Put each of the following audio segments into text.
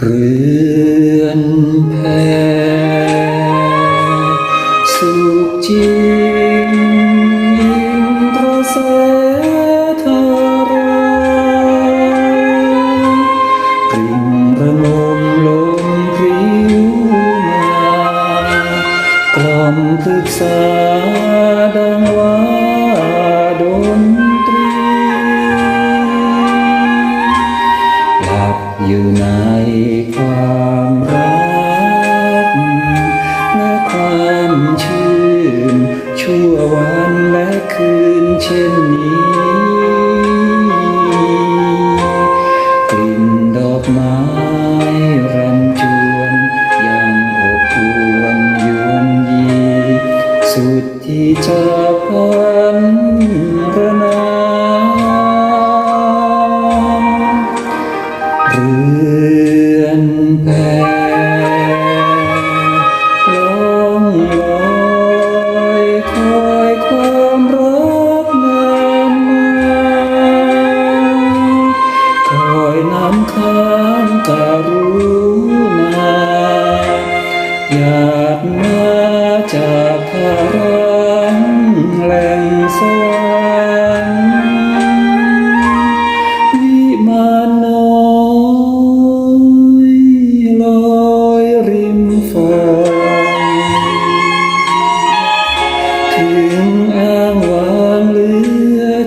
เรือนแพสุขจริงยิ่งกระแสทารากริ่งระงมลมพริ้วมากล่อมปรึกษา อยู่ในความรักและความชื่น ชั่ววันและคืนเช่นนี้ กลิ่นดอกไม้รำจวนยังอบอวนยวนยี สุดที่จะพัน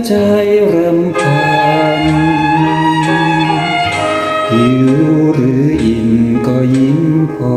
ใจรำคาญหิวหรืออิ่มก็ยิ้มพอ